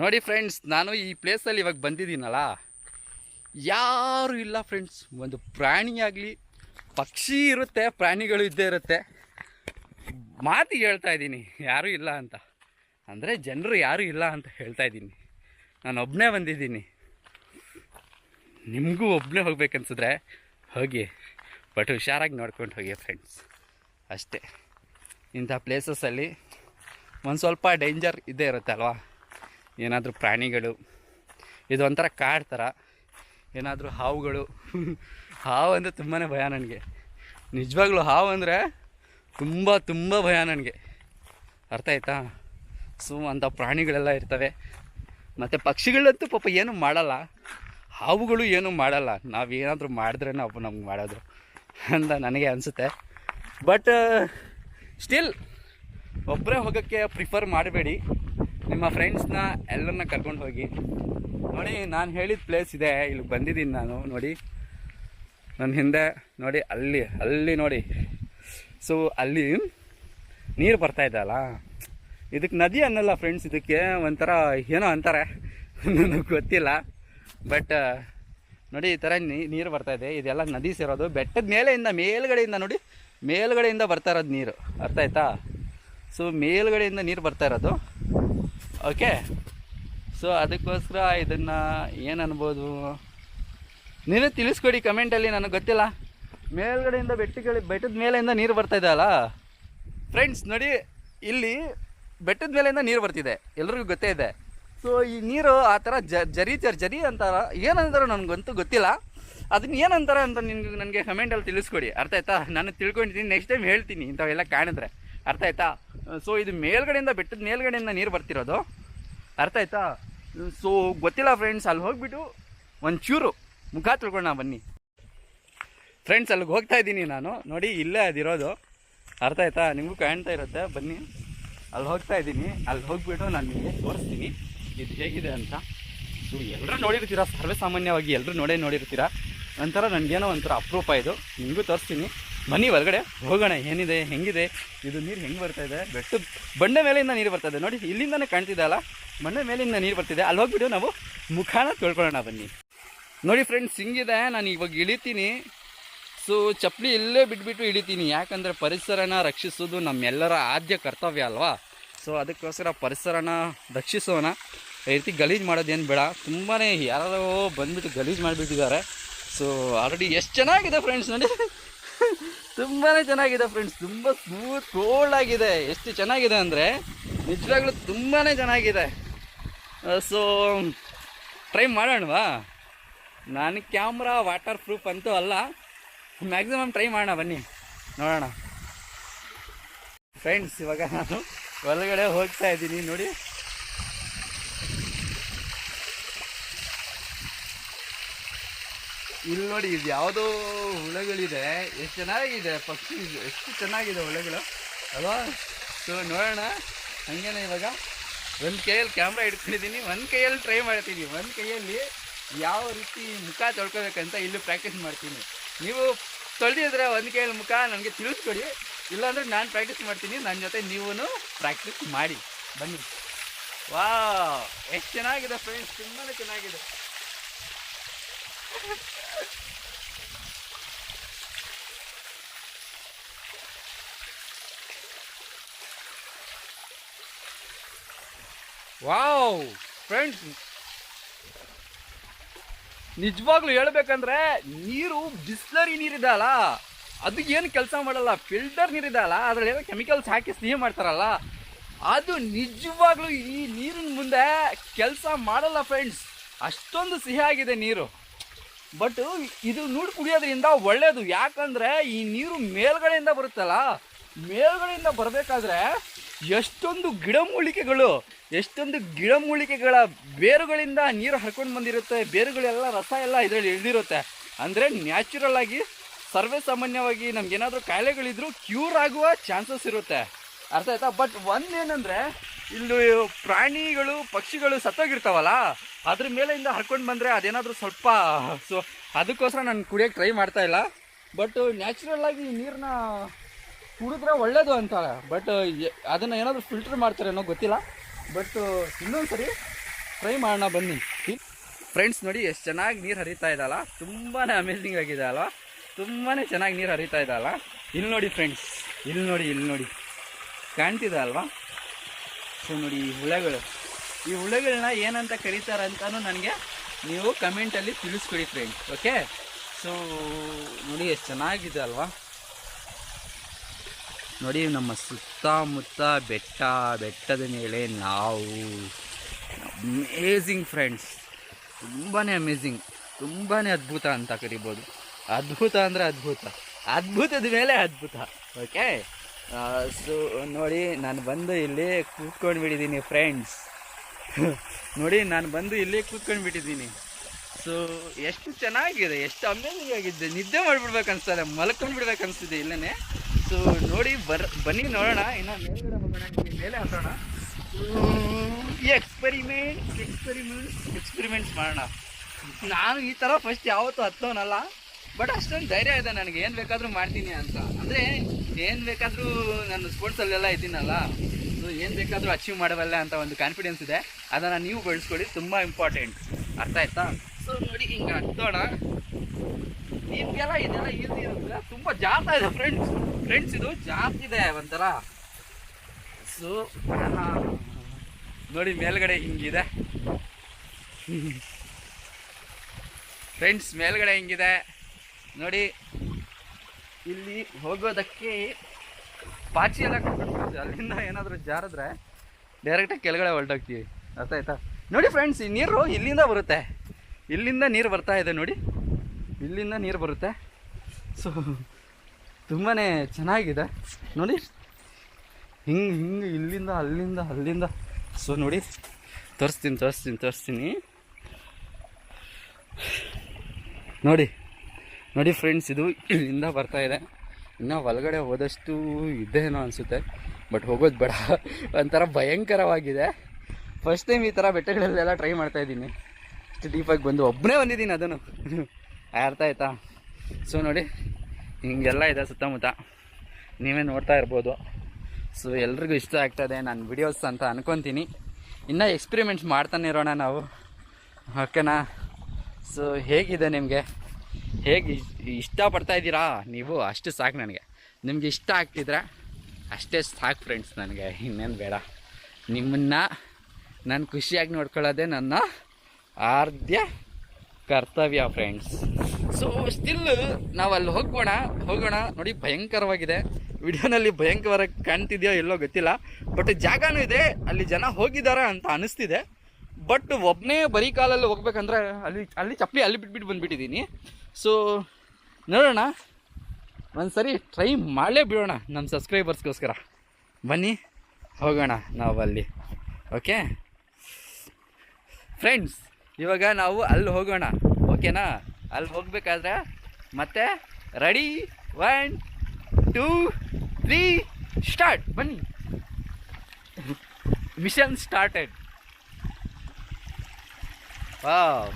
ನೋಡಿ ಫ್ರೆಂಡ್ಸ್ ನಾನು ಈ ಪ್ಲೇಸಲ್ಲಿ ಇವಾಗ ಬಂದಿದ್ದೀನಲ್ಲ. ಯಾರು ಇಲ್ಲ ಫ್ರೆಂಡ್ಸ್ ಒಂದು ಪ್ರಾಣಿಯಾಗಲಿ ಪಕ್ಷಿ ಇರುತ್ತೆ, ಪ್ರಾಣಿಗಳು ಇದ್ದೇ ಇರುತ್ತೆ. ಮಾತಿಗೆ ಹೇಳ್ತಾ ಇದ್ದೀನಿ, ಯಾರೂ ಇಲ್ಲ ಅಂತ. ಅಂದರೆ ಜನರು ಯಾರೂ ಇಲ್ಲ ಅಂತ ಹೇಳ್ತಾ ಇದ್ದೀನಿ. ನಾನು ಒಬ್ಬನೇ ಬಂದಿದ್ದೀನಿ. ನಿಮಗೂ ಒಬ್ಬನೇ ಹೋಗ್ಬೇಕನ್ಸಿದ್ರೆ ಹೋಗಿ ಬಟ್ ಹುಷಾರಾಗಿ ನೋಡ್ಕೊಂಡು ಹೋಗಿ ಫ್ರೆಂಡ್ಸ್ ಅಷ್ಟೇ. ಇಂಥ ಪ್ಲೇಸಸ್ಸಲ್ಲಿ ಒಂದು ಸ್ವಲ್ಪ ಡೇಂಜರ್ ಇದ್ದೇ ಇರುತ್ತೆ ಅಲ್ವಾ? ಏನಾದರೂ ಪ್ರಾಣಿಗಳು, ಇದು ಒಂಥರ ಕಾಡು ಥರ ಏನಾದರೂ ಹಾವುಗಳು. ಹಾವು ಅಂದರೆ ತುಂಬಾ ಭಯ ನನಗೆ. ನಿಜವಾಗ್ಲೂ ಹಾವು ಅಂದರೆ ತುಂಬ ತುಂಬ ಭಯ ನನಗೆ. ಅರ್ಥ ಆಯ್ತಾ? ಸೊ ಅಂಥ ಪ್ರಾಣಿಗಳೆಲ್ಲ ಇರ್ತವೆ. ಮತ್ತು ಪಕ್ಷಿಗಳಂತೂ ಪಾಪ ಏನೂ ಮಾಡಲ್ಲ. ಹಾವುಗಳು ಏನೂ ಮಾಡಲ್ಲ. ನಾವೇನಾದರೂ ಮಾಡಿದ್ರೆ ಅವು ನಮ್ಗೆ ಮಾಡೋದು ಅಂತ ನನಗೆ ಅನಿಸುತ್ತೆ. ಬಟ್ ಸ್ಟಿಲ್ ಒಬ್ಬರೇ ಹೋಗೋಕ್ಕೆ ಪ್ರಿಫರ್ ಮಾಡಬೇಡಿ. ನಿಮ್ಮ ಫ್ರೆಂಡ್ಸ್ನ ಎಲ್ಲರನ್ನ ಕರ್ಕೊಂಡು ಹೋಗಿ. ನೋಡಿ, ನಾನು ಹೇಳಿದ ಪ್ಲೇಸ್ ಇದೆ. ಇಲ್ಲಿ ಬಂದಿದ್ದೀನಿ ನಾನು, ನೋಡಿ. ನನ್ನ ಹಿಂದೆ, ನೋಡಿ, ಅಲ್ಲಿ ಅಲ್ಲಿ ನೋಡಿ. ಸೊ ಅಲ್ಲಿ ನೀರು ಬರ್ತಾ ಇದೆ ಅಲ್ಲ? ಇದಕ್ಕೆ ನದಿ ಅನ್ನಲ್ಲ ಫ್ರೆಂಡ್ಸ್ ಇದಕ್ಕೆ ಒಂಥರ ಏನೋ ಅಂತಾರೆ. ನನಗೆ ಗೊತ್ತಿಲ್ಲ. ಬಟ್ ನೋಡಿ, ಈ ಥರ ನೀರು ಬರ್ತಾ ಇದೆ. ಇದೆಲ್ಲ ನದಿ ಸೇರೋದು. ಬೆಟ್ಟದ ಮೇಲೆಯಿಂದ, ಮೇಲ್ಗಡೆಯಿಂದ ನೋಡಿ. ಮೇಲ್ಗಡೆಯಿಂದ ಬರ್ತಾ ಇರೋದು ನೀರು. ಅರ್ಥ ಆಯ್ತಾ? ಸೊ ಮೇಲ್ಗಡೆಯಿಂದ ನೀರು ಬರ್ತಾ ಇರೋದು. ಓಕೆ ಸೊ ಅದಕ್ಕೋಸ್ಕರ ಇದನ್ನು ಏನು ಅನ್ಬೋದು? ನೀವೇ ತಿಳಿಸ್ಕೊಡಿ ಕಮೆಂಟಲ್ಲಿ ನನಗೆ ಗೊತ್ತಿಲ್ಲ. ಮೇಲ್ಗಡೆಯಿಂದ ಬೆಟ್ಟಗಳ ಬೆಟ್ಟದ ಮೇಲೆಯಿಂದ ನೀರು ಬರ್ತಾ ಇದೆ ಅಲ್ಲ? ಫ್ರೆಂಡ್ಸ್ ನೋಡಿ, ಇಲ್ಲಿ ಬೆಟ್ಟದ ಮೇಲೆಯಿಂದ ನೀರು ಬರ್ತಿದೆ. ಎಲ್ರಿಗೂ ಗೊತ್ತೇ ಇದೆ. ಸೊ ಈ ನೀರು ಆ ಥರ ಜರಿ ಜರ್, ಜರಿ ಅಂತಾರ. ಏನಂತಾರೋ ನನಗಂತೂ ಗೊತ್ತಿಲ್ಲ. ಅದನ್ನ ಏನಂತಾರೆ ಅಂತ ನಿನ್ಗೆ, ನನಗೆ ಕಮೆಂಟಲ್ಲಿ ತಿಳಿಸ್ಕೊಡಿ. ಅರ್ಥ ಆಯ್ತಾ? ನಾನು ತಿಳ್ಕೊಂಡಿದ್ದೀನಿ ನೆಕ್ಸ್ಟ್ ಟೈಮ್ ಹೇಳ್ತೀನಿ. ಇಂಥವೆಲ್ಲ ಕಾಣಿದ್ರೆ. ಅರ್ಥ ಆಯ್ತಾ? ಸೊ ಇದು ಮೇಲ್ಗಡೆಯಿಂದ ಬೆಟ್ಟದ ಮೇಲ್ಗಡೆಯಿಂದ ನೀರು ಬರ್ತಿರೋದು. ಅರ್ಥ ಆಯ್ತಾ? ಸೊ ಗೊತ್ತಿಲ್ಲ ಫ್ರೆಂಡ್ಸ್ ಅಲ್ಲಿ ಹೋಗ್ಬಿಟ್ಟು ಒಂಚೂರು ಮುಖ ತಿಳ್ಕೊಳ್ಳೋಣ ಬನ್ನಿ. ಫ್ರೆಂಡ್ಸ್ ಅಲ್ಲಿಗೆ ಹೋಗ್ತಾ ಇದ್ದೀನಿ ನಾನು. ನೋಡಿ, ಇಲ್ಲೇ ಅದಿರೋದು. ಅರ್ಥ ಆಯ್ತಾ? ನಿಮಗೂ ಕಾಣ್ತಾ ಇರುತ್ತೆ. ಬನ್ನಿ. ಅಲ್ಲಿ ಹೋಗ್ತಾ ಇದ್ದೀನಿ. ಅಲ್ಲಿ ಹೋಗ್ಬಿಟ್ಟು ನಾನು ನಿಮಗೆ ತೋರಿಸ್ತೀನಿ. ಇದು ಹೇಗಿದೆ ಅಂತ. ಸೊ ಎಲ್ಲರೂ ನೋಡಿರ್ತೀರ? ಸರ್ವೇ ಸಾಮಾನ್ಯವಾಗಿ ಎಲ್ಲರೂ ನೋಡೇ ನೋಡಿರ್ತೀರ? ಒಂಥರ ನನಗೇನೋ ಒಂಥರ ಅಪರೂಪ ಇದು. ನಿಮಗೂ ತೋರಿಸ್ತೀನಿ. ಬನ್ನಿ ಒಳಗಡೆ ಹೋಗೋಣ, ಏನಿದೆ, ಹೆಂಗಿದೆ, ಇದು ನೀರು ಹೆಂಗೆ ಬರ್ತಾ ಇದೆ? ಬೆಟ್ಟ, ಬಂಡೆ ಮೇಲಿಂದ ನೀರು ಬರ್ತಾ ಇದೆ. ನೋಡಿ, ಇಲ್ಲಿಂದನೇ ಕಾಣ್ತಿದೆ ಅಲ್ಲ? ಬಂಡೆ ಮೇಲಿಂದ ನೀರು ಬರ್ತಿದೆ. ಅಲ್ಲಿ ಹೋಗ್ಬಿಟ್ಟು ನಾವು ಮುಖಾನ ತೊಳ್ಕೊಳ್ಳೋಣ, ಬನ್ನಿ. ನೋಡಿ ಫ್ರೆಂಡ್ಸ್ ಹಿಂಗಿದೆ. ನಾನು ಇವಾಗ ಇಳಿತೀನಿ. ಸೊ ಚಪ್ಪಲಿ ಇಲ್ಲೇ ಬಿಟ್ಬಿಟ್ಟು ಇಳಿತೀನಿ. ಯಾಕಂದರೆ ಪರಿಸರನ ರಕ್ಷಿಸೋದು ನಮ್ಮೆಲ್ಲರ ಆದ್ಯ ಕರ್ತವ್ಯ ಅಲ್ವಾ? ಸೊ ಅದಕ್ಕೋಸ್ಕರ ಪರಿಸರನ ರಕ್ಷಿಸೋಣ. ಈ ರೀತಿ ಗಲೀಜು ಮಾಡೋದೇನು ಬೇಡ. ತುಂಬಾ ಯಾರೋ ಬಂದುಬಿಟ್ಟು ಗಲೀಜು ಮಾಡಿಬಿಟ್ಟಿದ್ದಾರೆ. ಸೊ ಆಲ್ರೆಡಿ ಎಷ್ಟು ಚೆನ್ನಾಗಿದೆ ಫ್ರೆಂಡ್ಸ್ ನೋಡಿ. ತುಂಬಾ ಚೆನ್ನಾಗಿದೆ ಫ್ರೆಂಡ್ಸ್ ತುಂಬ ಸ್ಮೂತ್ ಕೋಲ್ಡ್ ಆಗಿದೆ. ಎಷ್ಟು ಚೆನ್ನಾಗಿದೆ ಅಂದರೆ ನಿಜವಾಗ್ಲೂ ತುಂಬಾ ಚೆನ್ನಾಗಿದೆ. ಸೊ ಟ್ರೈ ಮಾಡೋಣವಾ? ನಾನು ಕ್ಯಾಮ್ರಾ ವಾಟರ್ ಪ್ರೂಫ್ ಅಂತೂ ಅಲ್ಲ. ಮ್ಯಾಕ್ಸಿಮಮ್ ಟ್ರೈ ಮಾಡೋಣ, ಬನ್ನಿ. ನೋಡೋಣ. ಫ್ರೆಂಡ್ಸ್ ಇವಾಗ ನಾನು ಒಳಗಡೆ ಹೋಗ್ತಾ ಇದ್ದೀನಿ. ನೋಡಿ. ಇಲ್ಲಿ ನೋಡಿ, ಇದು ಯಾವುದೋ ಹುಳಗಳಿದೆ. ಎಷ್ಟು ಚೆನ್ನಾಗಿದೆ, ಪಕ್ಷಿ ಎಷ್ಟು ಚೆನ್ನಾಗಿದೆ ಹುಳಗಳು. ಅಲ್ವಾ? ಸೊ, ನೋಡೋಣ. ಹಂಗೇನೆ ಇವಾಗ. ಒಂದು ಕೈಯಲ್ಲಿ ಕ್ಯಾಮ್ರಾ ಇಟ್ಕೊಂಡಿದ್ದೀನಿ ಒಂದು ಕೈಯಲ್ಲಿ ಟ್ರೈ ಮಾಡ್ತೀನಿ. ಒಂದು ಕೈಯಲ್ಲಿ ಯಾವ ರೀತಿ ಮುಖ ತೊಳ್ಕೊಬೇಕಂತ ಇಲ್ಲಿ ಪ್ರಾಕ್ಟೀಸ್ ಮಾಡ್ತೀನಿ. ನೀವು ತೊಳೆದಿದ್ರೆ ಒಂದು ಕೈಯಲ್ಲಿ ಮುಖ ನನಗೆ ತಿಳಿಸ್ಕೊಡಿ. ಇಲ್ಲಾಂದರೆ ನಾನು ಪ್ರಾಕ್ಟೀಸ್ ಮಾಡ್ತೀನಿ. ನನ್ನ ಜೊತೆ ನೀವೂ ಪ್ರಾಕ್ಟೀಸ್ ಮಾಡಿ. ಬನ್ನಿ. ವಾ ಎಷ್ಟು ಚೆನ್ನಾಗಿದೆ ಫ್ರೆಂಡ್ಸ್ ತುಂಬಾ ಚೆನ್ನಾಗಿದೆ. ವಾವ್ ಫ್ರೆಂಡ್ಸ್ ನಿಜವಾಗ್ಲೂ ಹೇಳ್ಬೇಕಂದ್ರೆ ನೀರು ಬಿಸ್ಲರಿ ನೀರಿದೆ ಅಲ್ಲ? ಅದು ಏನು ಕೆಲಸ ಮಾಡಲ್ಲ? ಫಿಲ್ಟರ್ ನೀರಿದೆ ಅಲ್ಲ? ಅದ್ರಲ್ಲಿ ಏನೋ ಕೆಮಿಕಲ್ಸ್ ಹಾಕಿ ಸ್ನೇಹ ಮಾಡ್ತಾರಲ್ಲ? ಅದು ನಿಜವಾಗ್ಲೂ ಈ ನೀರಿನ ಮುಂದೆ ಕೆಲಸ ಮಾಡಲ್ಲ ಫ್ರೆಂಡ್ಸ್ ಅಷ್ಟೊಂದು ಸಿಹಿ ಆಗಿದೆ ನೀರು. ಬಟ್ ಇದು ನೋಡಿ ಕುಡಿಯೋದ್ರಿಂದ ಒಳ್ಳೇದು. ಯಾಕಂದ್ರೆ ಈ ನೀರು ಮೇಲ್ಗಡೆಯಿಂದ ಬರುತ್ತಲ್ಲ, ಮೇಲ್ಗಡೆಯಿಂದ ಬರಬೇಕಾದ್ರೆ ಎಷ್ಟೊಂದು ಗಿಡಮೂಲಿಕೆಗಳು, ಎಷ್ಟೊಂದು ಗಿಡಮೂಲಿಕೆಗಳ ಬೇರುಗಳಿಂದ ನೀರು ಹರ್ಕೊಂಡು ಬಂದಿರುತ್ತೆ, ಬೇರುಗಳೆಲ್ಲ ರಸ ಎಲ್ಲ ಇದರಲ್ಲಿ ಇಳಿದಿರುತ್ತೆ. ಅಂದರೆ ನ್ಯಾಚುರಲ್ ಆಗಿ, ಸರ್ವೇ ಸಾಮಾನ್ಯವಾಗಿ ನಮ್ಗೇನಾದರೂ ಕಾಯಿಲೆಗಳಿದ್ರು ಕ್ಯೂರ್ ಆಗುವ ಚಾನ್ಸಸ್ ಇರುತ್ತೆ. ಅರ್ಥ ಆಯ್ತಾ? ಬಟ್ ಒಂದೇನಂದರೆ, ಇಲ್ಲಿ ಪ್ರಾಣಿಗಳು, ಪಕ್ಷಿಗಳು ಸತ್ತೋಗಿರ್ತಾವಲ್ಲ ಅದ್ರ ಮೇಲೆಯಿಂದ ಹರ್ಕೊಂಡು ಬಂದರೆ ಅದೇನಾದರೂ ಸ್ವಲ್ಪ, ಸೊ ಅದಕ್ಕೋಸ್ಕರ ನಾನು ಕುಡಿಯೋಕ್ಕೆ ಟ್ರೈ ಮಾಡ್ತಾ ಇಲ್ಲ. ಬಟ್ ನ್ಯಾಚುರಲ್ ಆಗಿ ನೀರನ್ನ ಕುಡಿದ್ರೆ ಒಳ್ಳೇದು ಅಂತಾರೆ. ಬಟ್ ಅದನ್ನು ಏನಾದರೂ ಫಿಲ್ಟರ್ ಮಾಡ್ತಾರೆ ಅನ್ನೋ ಗೊತ್ತಿಲ್ಲ. ಬಟ್ ಇನ್ನೊಂದು ಸರಿ ಟ್ರೈ ಮಾಡೋಣ ಬನ್ನಿ. ಫ್ರೆಂಡ್ಸ್ ನೋಡಿ ಎಷ್ಟು ಚೆನ್ನಾಗಿ ನೀರು ಹರಿತಾ ಇದ್ದಲ್ಲ ತುಂಬಾ ಅಮೇಝಿಂಗ್ ಆಗಿದೆ ಅಲ್ವಾ? ತುಂಬಾ ಚೆನ್ನಾಗಿ ನೀರು ಹರಿತಾ ಇದ್ದಲ್ಲ ಇಲ್ಲಿ ನೋಡಿ ಫ್ರೆಂಡ್ಸ್ ಇಲ್ಲಿ ನೋಡಿ ಇಲ್ಲಿ ನೋಡಿ. ಕಾಣ್ತಿದೆ ಅಲ್ವಾ? ಸೊ ನೋಡಿ ಹುಳಗಳು. ಈ ಹುಳಗಳನ್ನ ಏನಂತ ಕರೀತಾರೆ ಅಂತಲೂ ನನಗೆ ನೀವು ಕಮೆಂಟಲ್ಲಿ ತಿಳಿಸ್ಕೊಡಿ ಫ್ರೆಂಡ್ಸ್ ಓಕೆ ಸೊ ನೋಡಿ ಎಷ್ಟು ಚೆನ್ನಾಗಿದೆ ಅಲ್ವಾ? ನೋಡಿ ನಮ್ಮ ಸುತ್ತಮುತ್ತ ಬೆಟ್ಟ, ಬೆಟ್ಟದ ಮೇಲೆ ನಾವು ಅಮೇಝಿಂಗ್ ಫ್ರೆಂಡ್ಸ್ ತುಂಬಾ ಅಮೇಝಿಂಗ್ ತುಂಬಾ ಅದ್ಭುತ ಅಂತ ಕರಿಬೋದು. ಅದ್ಭುತ ಅಂದರೆ ಅದ್ಭುತ. ಅದ್ಭುತದ ಮೇಲೆ ಅದ್ಭುತ ಓಕೆ ಸೊ ನೋಡಿ, ನಾನು ಬಂದು ಇಲ್ಲಿ ಕೂತ್ಕೊಂಡು ಬಿಟ್ಟಿದ್ದೀನಿ ಫ್ರೆಂಡ್ಸ್ ನೋಡಿ, ನಾನು ಬಂದು ಇಲ್ಲಿ ಕೂತ್ಕೊಂಡು ಬಿಟ್ಟಿದ್ದೀನಿ ಸೊ ಎಷ್ಟು ಚೆನ್ನಾಗಿದೆ, ಎಷ್ಟು ಅಮೇಝಿಂಗ್ ಆಗಿದೆ. ನಿದ್ದೆ ಮಾಡಿಬಿಡ್ಬೇಕು ಮಲ್ಕೊಂಡು ಬಿಡ್ಬೇಕು ಅನಿಸ್ತಿದೆ ಇಲ್ಲೇ ಸೊ ನೋಡಿ, ಬರ್, ಬನ್ನಿ ನೋಡೋಣ, ಇನ್ನು ಮೇಲ್ಗಡೆ ಹೋಗೋಣ ಮೇಲೆ ಹತ್ತೋಣ. ಎಕ್ಸ್ಪೆರಿಮೆಂಟ್ ಎಕ್ಸ್ಪೆರಿಮೆಂಟ್ ಎಕ್ಸ್ಪೆರಿಮೆಂಟ್ಸ್ ಮಾಡೋಣ. ನಾನು ಈ ಥರ ಫಸ್ಟ್ ಯಾವತ್ತೂ ಹತ್ತೋನಲ್ಲ ಬಟ್ ಅಷ್ಟೊಂದು ಧೈರ್ಯ ಇದೆ ನನಗೆ. ಏನು ಬೇಕಾದರೂ ಮಾಡ್ತೀನಿ ಅಂತ. ಅಂದರೆ, ಏನು ಬೇಕಾದರೂ ನಾನು ಸ್ಪೋರ್ಟ್ಸಲ್ಲೆಲ್ಲ ಇದ್ದೀನಲ್ಲ. ಏನು ಬೇಕಾದರೂ ಅಚೀವ್ ಮಾಡಬಲ್ಲ ಅಂತ ಒಂದು ಕಾನ್ಫಿಡೆನ್ಸ್ ಇದೆ. ಅದನ್ನು ನೀವು ಬೆಳೆಸ್ಕೊಳ್ಳಿ, ತುಂಬ ಇಂಪಾರ್ಟೆಂಟ್ ಅರ್ಥ ಆಯ್ತಾ? ಸೊ ನೋಡಿ, ಹಿಂಗೆ ಹತ್ತೋಣ. ನಿಮಗೆಲ್ಲ ಇದೆಲ್ಲ ಈಸಿ ಇರುತ್ತೆ. ತುಂಬ ಜಾಸ್ತಿ ಇದೆ ಫ್ರೆಂಡ್ಸ್ ಫ್ರೆಂಡ್ಸ್ ಇದು ಜಾಸ್ತಿ ಇದೆ ಒಂಥರ. ಸೊ ನೋಡಿ, ಮೇಲ್ಗಡೆ ಹಿಂಗಿದೆ. ಫ್ರೆಂಡ್ಸ್ ಮೇಲ್ಗಡೆ ಹಿಂಗಿದೆ. ನೋಡಿ, ಇಲ್ಲಿ ಹೋಗೋದಕ್ಕೆ ಪಾಚಿ ಎಲ್ಲ ಕಟ್ಕೊಂಡು ಅಲ್ಲಿಂದ ಏನಾದರೂ ಜಾರಿದ್ರೆ ಡೈರೆಕ್ಟಾಗಿ ಕೆಳಗಡೆ ಹೊರಟೋಗ್ತೀವಿ. ಅರ್ಥ ಆಯ್ತಾ ನೋಡಿ ಫ್ರೆಂಡ್ಸ್ ಈ ನೀರು ಇಲ್ಲಿಂದ ಬರುತ್ತೆ. ಇಲ್ಲಿಂದ ನೀರು ಬರ್ತಾ ಇದೆ ನೋಡಿ. ಇಲ್ಲಿಂದ ನೀರು ಬರುತ್ತೆ. ಸೊ ತುಂಬಾ ಚೆನ್ನಾಗಿದೆ. ನೋಡಿ. ಹಿಂಗೆ ಹಿಂಗೆ, ಇಲ್ಲಿಂದ, ಅಲ್ಲಿಂದ ಅಲ್ಲಿಂದ. ಸೊ ನೋಡಿ. ತೋರಿಸ್ತೀನಿ ತೋರಿಸ್ತೀನಿ ತೋರಿಸ್ತೀನಿ. ನೋಡಿ. ನೋಡಿ ಫ್ರೆಂಡ್ಸ್ ಇದು ಇಲ್ಲಿಂದ ಬರ್ತಾ ಇದೆ. ಇನ್ನು ಒಳಗಡೆ ಹೋದಷ್ಟು ಇದ್ದೇನೋ ಅನಿಸುತ್ತೆ, ಬಟ್ ಹೋಗೋದು ಬೇಡ. ಒಂಥರ ಭಯಂಕರವಾಗಿದೆ. ಫಸ್ಟ್ ಟೈಮ್ ಈ ಥರ ಬೆಟ್ಟಗಳಲ್ಲೆಲ್ಲ ಟ್ರೈ ಮಾಡ್ತಾ ಇದ್ದೀನಿ. ಇಷ್ಟು ಡೀಪಾಗಿ ಬಂದು ಒಬ್ಬನೇ ಬಂದಿದ್ದೀನಿ ಅದನ್ನು. ಅರ್ಥ ಆಯ್ತಾ? ಸೊ ನೋಡಿ, ಹಿಂಗೆಲ್ಲ ಇದೆ ಸುತ್ತಮುತ್ತ. ನೀವೇ ನೋಡ್ತಾ ಇರ್ಬೋದು. ಸೊ ಎಲ್ರಿಗೂ ಇಷ್ಟ ಆಗ್ತದೆ ನಾನು ವಿಡಿಯೋಸ್ ಅಂತ ಅನ್ಕೊತೀನಿ. ಇನ್ನೂ ಎಕ್ಸ್ಪಿರಿಮೆಂಟ್ಸ್ ಮಾಡ್ತಾನೆ ಇರೋಣ ನಾವು. ಓಕೆನಾ ಸೊ ಹೇಗಿದೆ ನಿಮಗೆ? ಹೇಗೆ ಇಷ್ಟಪಡ್ತಾ ಇದ್ದೀರಾ? ನೀವು ಅಷ್ಟು ಸಾಕು ನನಗೆ. ನಿಮ್ಗೆ ಇಷ್ಟ ಆಗ್ತಿದ್ರೆ ಅಷ್ಟೇ ಸಾಕು ಫ್ರೆಂಡ್ಸ್ ನನಗೆ. ಇನ್ನೇನು ಬೇಡ. ನಿಮ್ಮನ್ನು ನಾನು ಖುಷಿಯಾಗಿ ನೋಡ್ಕೊಳ್ಳೋದೇ ನನ್ನ ಆರ್ಧ್ಯ ಕರ್ತವ್ಯ ಫ್ರೆಂಡ್ಸ್ ಸೊ ಸ್ಟಿಲ್ ನಾವು ಅಲ್ಲಿ ಹೋಗೋಣ ಹೋಗೋಣ. ನೋಡಿ, ಭಯಂಕರವಾಗಿದೆ. ವಿಡಿಯೋನಲ್ಲಿ ಭಯಂಕರವಾಗಿ ಕಾಣ್ತಿದೆಯೋ ಎಲ್ಲೋ ಗೊತ್ತಿಲ್ಲ. ಬಟ್ ಜಾಗನೂ ಇದೆ. ಅಲ್ಲಿ ಜನ ಹೋಗಿದ್ದಾರೆ ಅಂತ ಅನಿಸ್ತಿದೆ. ಬಟ್ ಒಬ್ಬನೇ ಬರೀ ಕಾಲಲ್ಲಿ ಹೋಗ್ಬೇಕಂದ್ರೆ ಅಲ್ಲಿ ಅಲ್ಲಿ ಚಪ್ಪಲಿ ಅಲ್ಲಿ ಬಿಟ್ಬಿಟ್ಟು ಬಂದುಬಿಟ್ಟಿದ್ದೀನಿ. ಸೊ ನೋಡೋಣ. ಒಂದು ಸರಿ ಟ್ರೈ ಮಾಡಲೇ ಬಿಡೋಣ ನಮ್ಮ ಸಬ್ಸ್ಕ್ರೈಬರ್ಸ್ಗೋಸ್ಕರ ಬನ್ನಿ, ಹೋಗೋಣ ನಾವು ಅಲ್ಲಿ ಓಕೆ ಫ್ರೆಂಡ್ಸ್ ಇವಾಗ ನಾವು ಅಲ್ಲಿ ಹೋಗೋಣ. ಓಕೆನಾ ಅಲ್ಲಿ ಹೋಗಬೇಕಾದ್ರೆ ಮತ್ತೆ ready one two three start ಬನ್ನಿ. ಮಿಷನ್ ಸ್ಟಾರ್ಟೆಡ್ ವಾವ್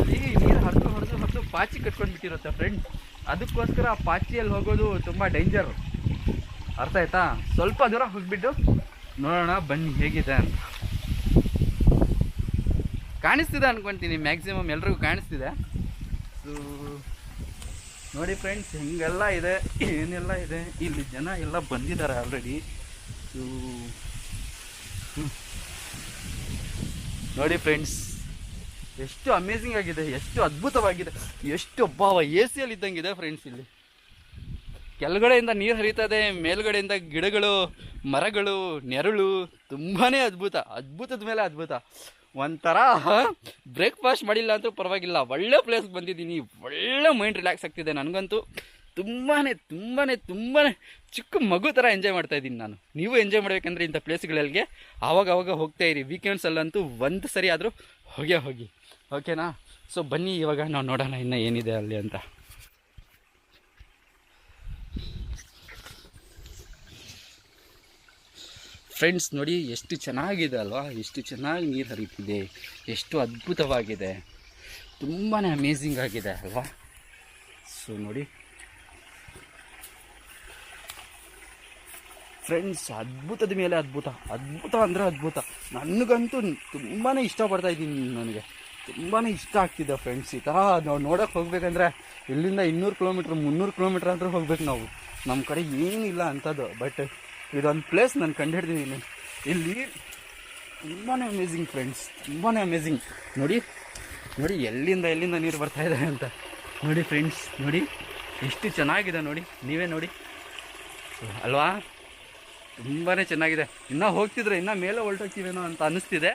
ಇಲ್ಲಿ ನೀರು ಹರಿದು ಹೊಡೆದು ಹೊಡೆದು ಪಾಚಿ ಕಟ್ಕೊಂಡು ಬಿಟ್ಟಿರುತ್ತೆ ಫ್ರೆಂಡ್ಸ್ ಅದಕ್ಕೋಸ್ಕರ ಆ ಪಾಚಿಯಲ್ಲಿ ಹೋಗೋದು ತುಂಬ ಡೇಂಜರ್ ಅರ್ಥ ಆಯ್ತಾ? ಸ್ವಲ್ಪ ದೂರ ಹೋಗಿಬಿಟ್ಟು ನೋಡೋಣ ಬನ್ನಿ ಹೇಗಿದೆ ಅಂತ. ಕಾಣಿಸ್ತಿದೆ ಅನ್ಕೊಂತೀನಿ ಮ್ಯಾಕ್ಸಿಮಮ್ ಎಲ್ರಿಗೂ ಕಾಣಿಸ್ತಿದೆ. ಸೊ ನೋಡಿ ಫ್ರೆಂಡ್ಸ್ ಹಿಂಗೆಲ್ಲ ಇದೆ, ಏನೆಲ್ಲ ಇದೆ? ಇಲ್ಲಿ ಜನ ಎಲ್ಲ ಬಂದಿದ್ದಾರೆ ಆಲ್ರೆಡಿ ಸೊ ನೋಡಿ ಫ್ರೆಂಡ್ಸ್ ಎಷ್ಟು ಅಮೇಝಿಂಗ್ ಆಗಿದೆ, ಎಷ್ಟು ಅದ್ಭುತವಾಗಿದೆ, ಎಷ್ಟು ಭಾವ ಎ ಸಿಯಲ್ಲಿ ಇದ್ದಂಗಿದೆ ಫ್ರೆಂಡ್ಸ್ ಇಲ್ಲಿ. ಕೆಳಗಡೆಯಿಂದ ನೀರು ಹರಿತದೆ, ಮೇಲ್ಗಡೆಯಿಂದ ಗಿಡಗಳು, ಮರಗಳು, ನೆರಳು ತುಂಬಾ ಅದ್ಭುತ, ಅದ್ಭುತದ ಮೇಲೆ ಅದ್ಭುತ. ಒಂಥರ ಬ್ರೇಕ್ಫಾಸ್ಟ್ ಮಾಡಿಲ್ಲ ಅಂತೂ ಪರವಾಗಿಲ್ಲ, ಒಳ್ಳೆ ಪ್ಲೇಸ್ಗೆ ಬಂದಿದ್ದೀನಿ, ಒಳ್ಳೆ ಮೈಂಡ್ ರಿಲ್ಯಾಕ್ಸ್ ಆಗ್ತಿದೆ ನನಗಂತೂ. ತುಂಬಾ ತುಂಬಾ ತುಂಬಾ ಚಿಕ್ಕ ಮಗು ಥರ ಎಂಜಾಯ್ ಮಾಡ್ತಾ ಇದ್ದೀನಿ ನಾನು. ನೀವು ಎಂಜಾಯ್ ಮಾಡಬೇಕಂದ್ರೆ ಇಂಥ ಪ್ಲೇಸ್ಗಳಿಗೆ ಆವಾಗ ಆವಾಗ ಹೋಗ್ತಾ ಇರಿ. ವೀಕೆಂಡ್ಸಲ್ಲಂತೂ ಒಂದು ಸರಿ ಆದರೂ ಹೋಗೇ ಹೋಗಿ. ಓಕೆನಾ ಸೊ ಬನ್ನಿ, ಇವಾಗ ನಾವು ನೋಡೋಣ ಇನ್ನೂ ಏನಿದೆ ಅಲ್ಲಿ ಅಂತ. ಫ್ರೆಂಡ್ಸ್ ನೋಡಿ, ಎಷ್ಟು ಚೆನ್ನಾಗಿದೆ ಅಲ್ವಾ? ಎಷ್ಟು ಚೆನ್ನಾಗಿ ನೀರು ಹರಿತಿದೆ. ಎಷ್ಟು ಅದ್ಭುತವಾಗಿದೆ. ತುಂಬಾ ಅಮೇಝಿಂಗ್ ಆಗಿದೆ ಅಲ್ವಾ? ಸೊ ನೋಡಿ. ಫ್ರೆಂಡ್ಸ್ ಅದ್ಭುತದ ಮೇಲೆ ಅದ್ಭುತ. ಅದ್ಭುತ ಅಂದರೆ ಅದ್ಭುತ. ನನಗಂತೂ ತುಂಬಾ ಇಷ್ಟಪಡ್ತಾ ಇದ್ದೀನಿ ನನಗೆ. ತುಂಬಾ ಇಷ್ಟ ಆಗ್ತಿದೆ ಫ್ರೆಂಡ್ಸ್ ಈ ಥರ ನಾವು ನೋಡೋಕೆ ಹೋಗ್ಬೇಕಂದ್ರೆ ಇಲ್ಲಿಂದ ಇನ್ನೂರು ಕಿಲೋಮೀಟ್ರ್ ಮುನ್ನೂರು ಕಿಲೋಮೀಟ್ರ್ ಅಂದರೆ ಹೋಗ್ಬೇಕು ನಾವು. ನಮ್ಮ ಕಡೆ ಏನಿಲ್ಲ ಅಂಥದ್ದು ಬಟ್ ಇದೊಂದು ಪ್ಲೇಸ್ ನಾನು ಕಂಡುಹಿಡ್ದಿದ್ದೀನಿ. ಇಲ್ಲಿ ತುಂಬಾ ಅಮೇಝಿಂಗ್ ಫ್ರೆಂಡ್ಸ್ ತುಂಬಾ ಅಮೇಝಿಂಗ್ ನೋಡಿ ನೋಡಿ ಎಲ್ಲಿಂದ ಎಲ್ಲಿಂದ ನೀರು ಬರ್ತಾ ಇದೆ ಅಂತ. ನೋಡಿ ಫ್ರೆಂಡ್ಸ್ ನೋಡಿ, ಎಷ್ಟು ಚೆನ್ನಾಗಿದೆ ನೋಡಿ. ನೀವೇ ನೋಡಿ. ಅಲ್ವಾ? ತುಂಬಾ ಚೆನ್ನಾಗಿದೆ. ಇನ್ನೂ ಹೋಗ್ತಿದ್ರೆ ಇನ್ನೂ ಮೇಲೆ ಹೊರಟೋಗ್ತೀವೇನೋ ಅಂತ ಅನ್ನಿಸ್ತಿದೆ.